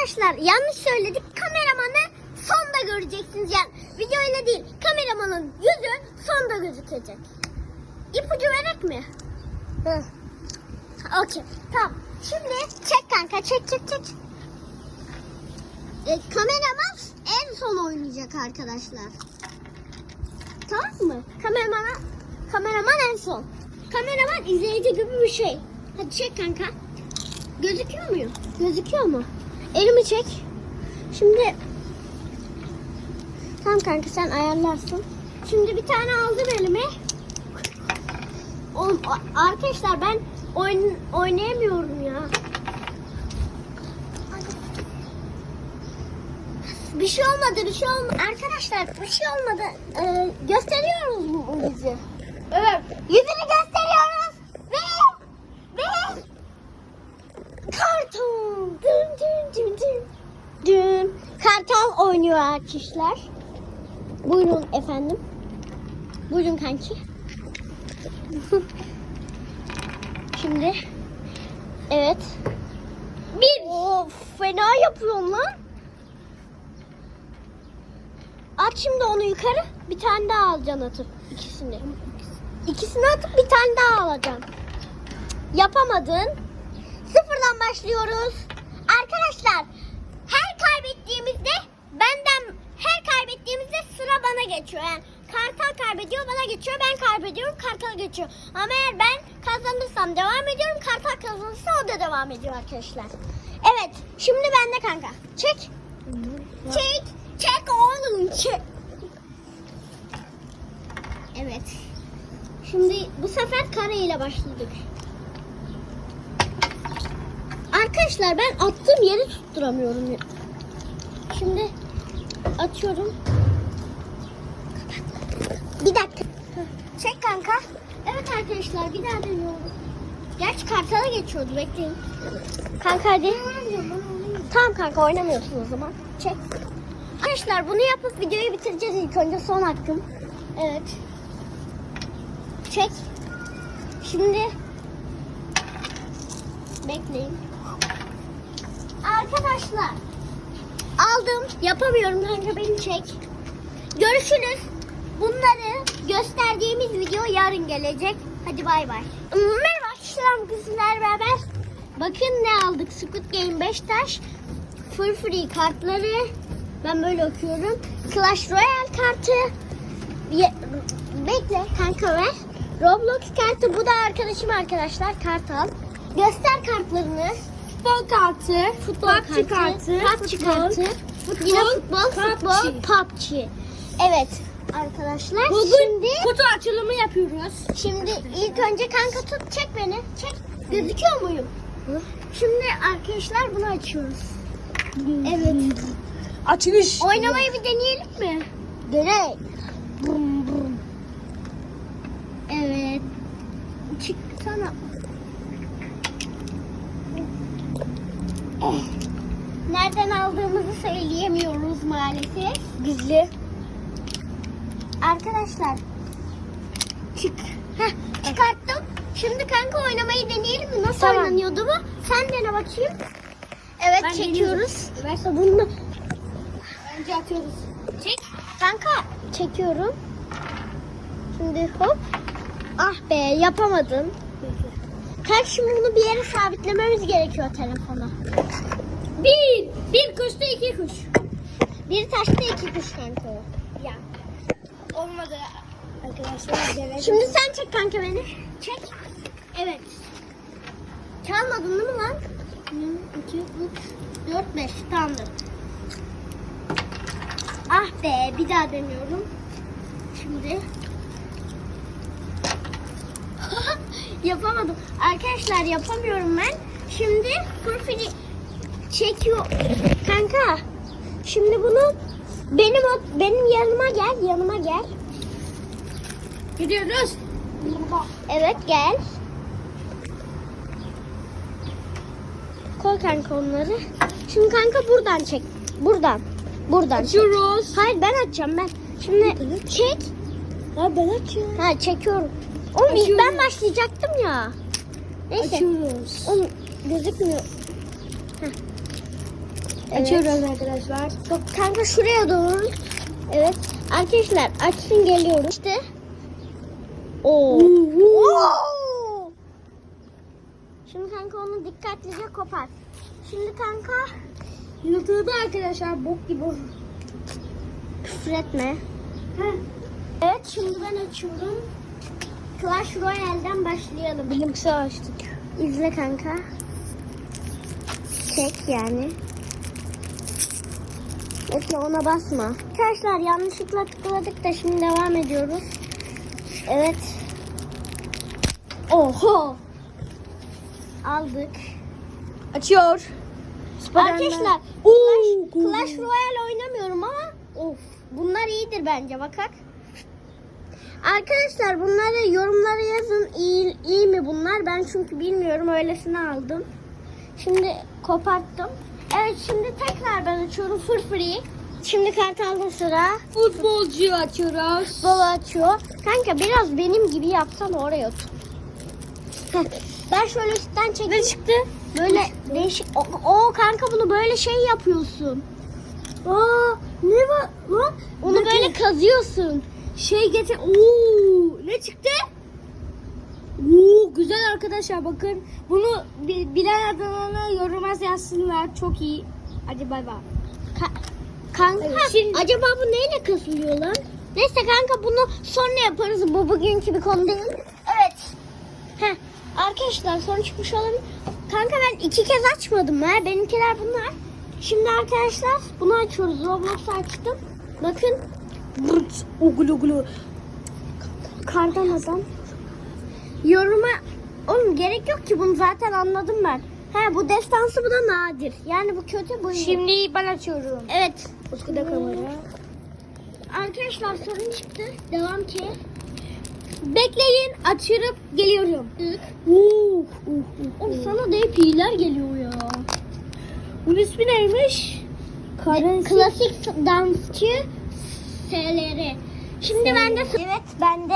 Arkadaşlar yanlış söyledik. Kameramanı sonda göreceksiniz. Yani videoyla değil. Kameramanın yüzü sonda gözükecek. İpucu verek mi? Hı. Okey. Tamam. Şimdi çek kanka. Çek çek çek. E, kameraman en son oynayacak arkadaşlar. Tamam mı? Kameraman, kameraman en son. Kameraman izleyici gibi bir şey. Hadi çek kanka. Gözüküyor muyum? Gözüküyor mu? Elimi çek. Şimdi Tamam kanka sen ayarlarsın. Şimdi bir tane aldım elime. Oğlum arkadaşlar ben oyun oynayamıyorum ya. Bir şey olmadı, bir şey olmadı. Arkadaşlar bir şey olmadı. Ee, gösteriyoruz mu bu yüzü? Evet. Yüzünü gösteriyoruz. Ve ve karton. Dün dün dün dün. Kartal oynuyor arkadaşlar. Buyurun efendim. Buyurun kanki. Şimdi evet. Bir. Of fena yapıyorsun lan. At şimdi onu yukarı. Bir tane daha alacaksın atıp ikisini. İkisini atıp bir tane daha alacaksın. Yapamadın. Sıfırdan başlıyoruz. Arkadaşlar sıra bana geçiyor. Yani kartal kaybediyor bana geçiyor. Ben kaybediyorum kartal geçiyor. Ama eğer ben kazanırsam devam ediyorum. Kartal kazanırsa o da devam ediyor arkadaşlar. Evet şimdi bende kanka. Çek. Çek. Çek oğlum çek. Evet. Şimdi bu sefer kare ile başladık. Arkadaşlar ben attığım yeri tutturamıyorum. Şimdi atıyorum. Bir dakika. Çek kanka. Evet arkadaşlar bir daha deniyorum. Gerçi kartala geçiyordu bekleyin. Kanka hadi. Tamam kanka oynamıyorsun o zaman. Çek. Arkadaşlar bunu yapıp videoyu bitireceğiz ilk önce son hakkım. Evet. Çek. Şimdi bekleyin. Arkadaşlar aldım. Yapamıyorum kanka beni çek. Görüşürüz. Bunları gösterdiğimiz video yarın gelecek. Hadi bay bay. Merhaba arkadaşlar sizlerle beraber. Bakın ne aldık. Squid Game 5 taş. Full free kartları. Ben böyle okuyorum. Clash Royale kartı. Ye- Bekle kanka ver. Roblox kartı bu da arkadaşım arkadaşlar kart al. Göster kartlarını. Futbol kartı. Futbol PUBG kartı, kartı, PUBG futbol, kartı, futbol, yine futbol, futbol, PUBG. PUBG. Evet arkadaşlar Bugün şimdi kutu açılımı yapıyoruz. şimdi ilk önce kanka tut çek beni. Çek. Gözüküyor muyum? Şimdi arkadaşlar bunu açıyoruz. Evet. Açılış. Oynamayı bir deneyelim mi? Deney. Brum brum. Evet. Çıksana. Eh. Nereden aldığımızı söyleyemiyoruz maalesef. Gizli. Arkadaşlar. Çık. Heh, çıkarttım. Şimdi kanka oynamayı deneyelim mi? Nasıl Tamam. oynanıyordu bu? Sen dene bakayım. Evet Ben çekiyoruz. deniyorum. Bunu Önce atıyoruz. Çek. Kanka çekiyorum. Şimdi hop. Ah be yapamadım. Kanka şimdi bunu bir yere sabitlememiz gerekiyor telefona. Bir. Bir kuşta iki kuş. Bir taşta iki kuş kanka. o. Olmadı. Arkadaşlar denedim. Şimdi sen çek kanka beni. Çek. Evet. Çalmadın değil mi lan? 2, 3, 4, 5. Tamamdır. Ah be bir daha deniyorum. Şimdi. Yapamadım. Arkadaşlar yapamıyorum ben. Şimdi fırfırı çekiyor. Kanka. Şimdi bunu benim o- benim yanıma gel, yanıma gel. Gidiyoruz. Evet gel. Koy kanka onları. Şimdi kanka buradan çek. Buradan. Buradan çek. Açıyoruz. Hayır ben açacağım ben. Şimdi çek. Ya ben açıyorum. Ha çekiyorum. Oğlum ilk ben başlayacaktım ya. Neyse. Açıyoruz. Oğlum gözükmüyor. Heh. Evet. Açıyoruz arkadaşlar. Bak kanka şuraya doğru. Evet. Arkadaşlar açsın geliyoruz. İşte. Oo. Oo. Şimdi kanka onu dikkatlice kopar. Şimdi kanka Yırtıldı arkadaşlar bok gibi. küfür etme. Evet şimdi ben açıyorum. Clash Royale'den başlayalım. Bilimsel açtık. İzle kanka. Çek yani. Bekle ona basma. Arkadaşlar yanlışlıkla tıkladık da şimdi devam ediyoruz. Evet. Oho. Aldık. Açıyor. Arkadaşlar Clash. Clash Royale oynamıyorum ama of bunlar iyidir bence bakak. Arkadaşlar bunları yorumlara yazın iyi, iyi mi bunlar ben çünkü bilmiyorum öylesine aldım. Şimdi koparttım. Evet şimdi tekrar ben açıyorum free. Şimdi kartalda sıra. Futbolcu açıyoruz. Baba açıyor. Kanka biraz benim gibi yapsan oraya otur. Ben şöyle üstten çekeyim. Ne çıktı? Böyle değişik. O, o kanka bunu böyle şey yapıyorsun. Aa ne var lan? Onu Bakın. böyle kazıyorsun. Şey getir. Oo, ne çıktı? Oo, güzel arkadaşlar bakın. Bunu bi- bilen adamına yoruma yazsınlar. Çok iyi. Hadi bay bay. Ka- kanka Evet, şimdi- acaba bu neyle kasılıyor lan? Neyse kanka bunu sonra yaparız. Bu bugünkü bir konu değil. Evet. Heh, arkadaşlar son çıkmış olan kanka ben iki kez açmadım ha. Benimkiler bunlar. Şimdi arkadaşlar bunu açıyoruz. Roblox açtım. Bakın Bırt, uglu uglu. kardan adam. Yoruma oğlum gerek yok ki bunu zaten anladım ben. He bu destansı bu da nadir. Yani bu kötü bu iyi. Şimdi ben açıyorum. evet. Utku'da kamera. Arkadaşlar sorun çıktı. Devam ki. Bekleyin açırıp geliyorum. Oo, uh, uh, Oğlum uh. sana da hep iyiler geliyor ya. Bunun ismi neymiş? Karen Klasik dansçı SLR. Şimdi ben de evet ben de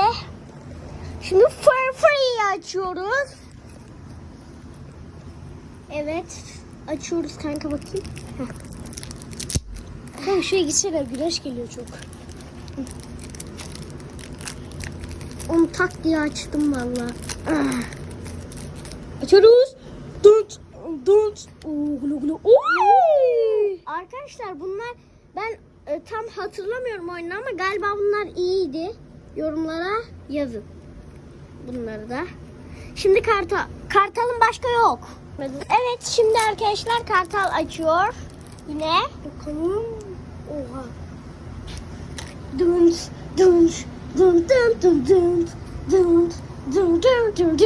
şimdi free açıyoruz. Evet açıyoruz kanka bakayım. Heh. Kanka şuraya gitsene güneş geliyor çok. Onu tak diye açtım valla. Ah. Açıyoruz. Uglu uglu. Oy! Arkadaşlar bunlar ben e, tam hatırlamıyorum oyunu ama galiba bunlar iyiydi. Yorumlara yazın bunları da. Şimdi kartal. Kartalın başka yok. Evet şimdi arkadaşlar kartal açıyor. Yine. Bakalım. Oha. Dönç, dönç, dönç, dönç, dönç, dönç, dönç.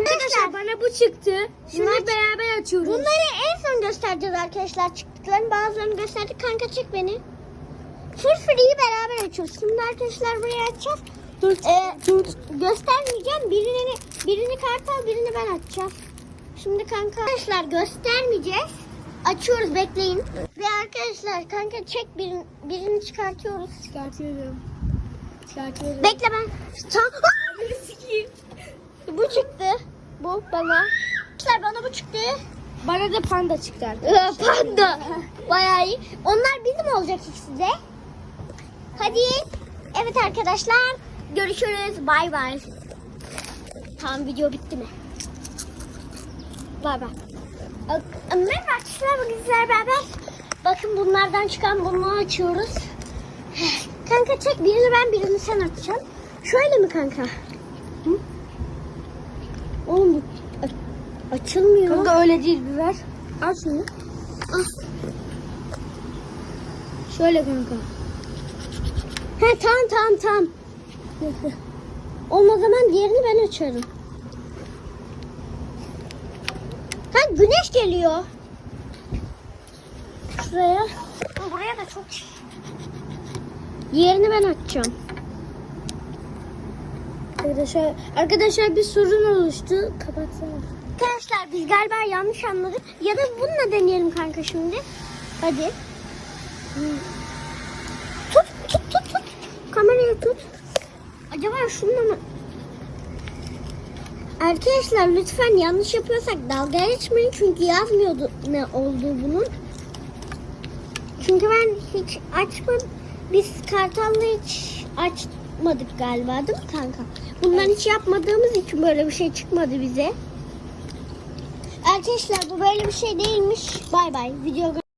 Arkadaşlar bana bu çıktı. Şimdi Bunlar, beraber açıyoruz. Bunları en son göstereceğiz arkadaşlar çıktıklarını. Bazılarını gösterdik. Kanka çek beni. Fırfırıyı beraber açıyoruz. Şimdi arkadaşlar buraya açacağız. Dut Ee, dut. göstermeyeceğim. Birini birini kartal, birini ben açacağım. Şimdi kanka arkadaşlar göstermeyeceğiz. Açıyoruz bekleyin. Ve arkadaşlar kanka çek birini, birini çıkartıyoruz. Çıkartıyorum. Çıkartıyorum. Bekle ben. Bu çıktı. Bu bana. Arkadaşlar bana bu çıktı. Bana da panda çıktı arkadaşlar. Ee, Panda. Bayağı iyi. Onlar bizim olacak ikisi de. Hadi. Evet arkadaşlar. Görüşürüz. Bay bay. Tamam video bitti mi? Bay bay. Merhaba arkadaşlar. Bugün sizlerle beraber. Bakın bunlardan çıkan bunu açıyoruz. Kanka çek birini ben birini sen açacaksın. Şöyle mi kanka? Hı? Oğlum bu açılmıyor. Kanka öyle değil bir ver. Al şunu. Al. Şöyle kanka. He tamam tamam tamam. Olmaz zaman diğerini ben açarım. Ha güneş geliyor. Şuraya. Buraya da çok. Diğerini ben açacağım. Arkadaşlar, arkadaşlar bir sorun oluştu. Kapatsana. Arkadaşlar biz galiba yanlış anladık. Ya da bununla deneyelim kanka şimdi. Hadi. Tut tut tut tut. Kamerayı tut. Acaba şununla mı? Arkadaşlar lütfen yanlış yapıyorsak dalga geçmeyin çünkü yazmıyordu ne olduğu bunun. Çünkü ben hiç açmadım. Biz kartalla hiç açmadık galiba değil mi kanka? Bundan hiç yapmadığımız için böyle bir şey çıkmadı bize. Arkadaşlar bu böyle bir şey değilmiş. Bay bay. Video